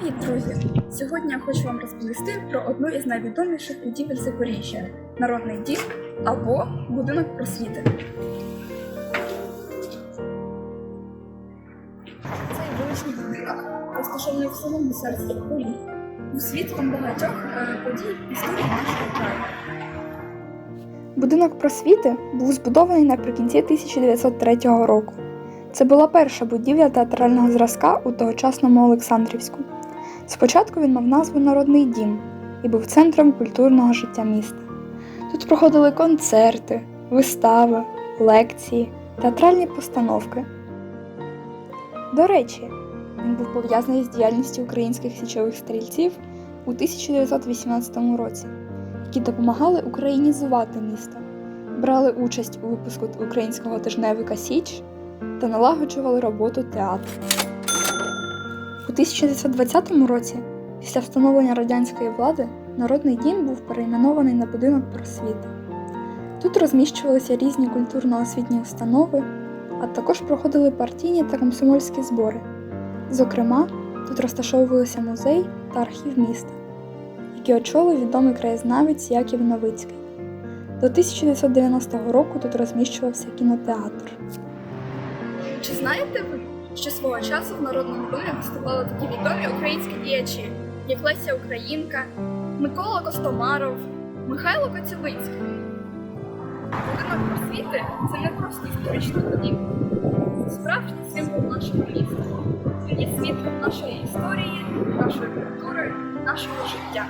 Привіт, друзі! Сьогодні я хочу вам розповісти про одну із найвідоміших будівель Запоріжжя народний дім або будинок просвіти. Цей вуличний будинок розташований в самому серці Полі, був свідком багатьох е, подій історії нашого краю. Будинок просвіти був збудований наприкінці 1903 року. Це була перша будівля театрального зразка у тогочасному Олександрівську. Спочатку він мав назву Народний дім і був центром культурного життя міста. Тут проходили концерти, вистави, лекції, театральні постановки. До речі, він був пов'язаний з діяльністю українських січових стрільців у 1918 році, які допомагали українізувати місто, брали участь у випуску українського тижневика Січ та налагоджували роботу театру. У 1920 році, після встановлення радянської влади, народний дім був перейменований на будинок просвіти. Тут розміщувалися різні культурно-освітні установи, а також проходили партійні та комсомольські збори. Зокрема, тут розташовувалися музей та архів міста, які очолив відомий краєзнавець Яків Новицький. До 1990 року тут розміщувався кінотеатр. Чи знаєте ви, що свого часу в народному домі виступали такі відомі українські діячі, як Леся Українка, Микола Костомаров, Михайло Коцюбинський? Будинок просвіти це не просто історична будівля, це справжній символ нашого міста. Він є свідком нашої історії, нашої культури, нашого життя.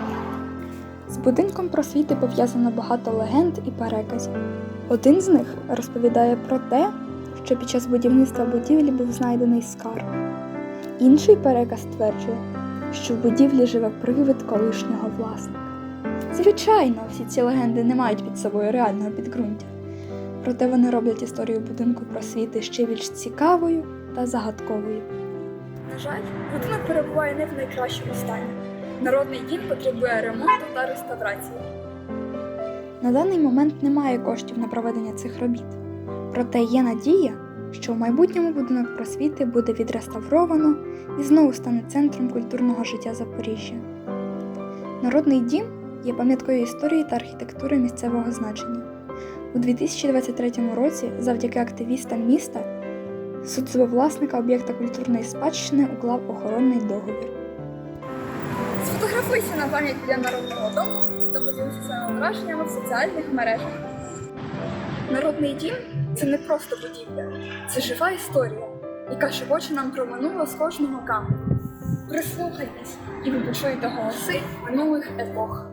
З будинком просвіти пов'язано багато легенд і переказів. Один з них розповідає про те, що під час будівництва будівлі був знайдений скарб. Інший переказ стверджує, що в будівлі живе привид колишнього власника. Звичайно, всі ці легенди не мають під собою реального підґрунтя, проте вони роблять історію будинку просвіти ще більш цікавою та загадковою. На жаль, будинок перебуває не в найкращому стані. Народний дім потребує ремонту та реставрації. На даний момент немає коштів на проведення цих робіт. Проте є надія, що в майбутньому будинок просвіти буде відреставровано і знову стане центром культурного життя Запоріжжя. Народний дім є пам'яткою історії та архітектури місцевого значення. У 2023 році, завдяки активістам міста, суд власника об'єкта культурної спадщини уклав охоронний договір. Сфотографуйся на пам'ять для народного дому та поділися враженнями в соціальних мережах. Народний дім це не просто будівля, це жива історія, яка шепоче нам про минуле з кожного каменю. Прислухайтесь, і ви почуєте голоси минулих епох.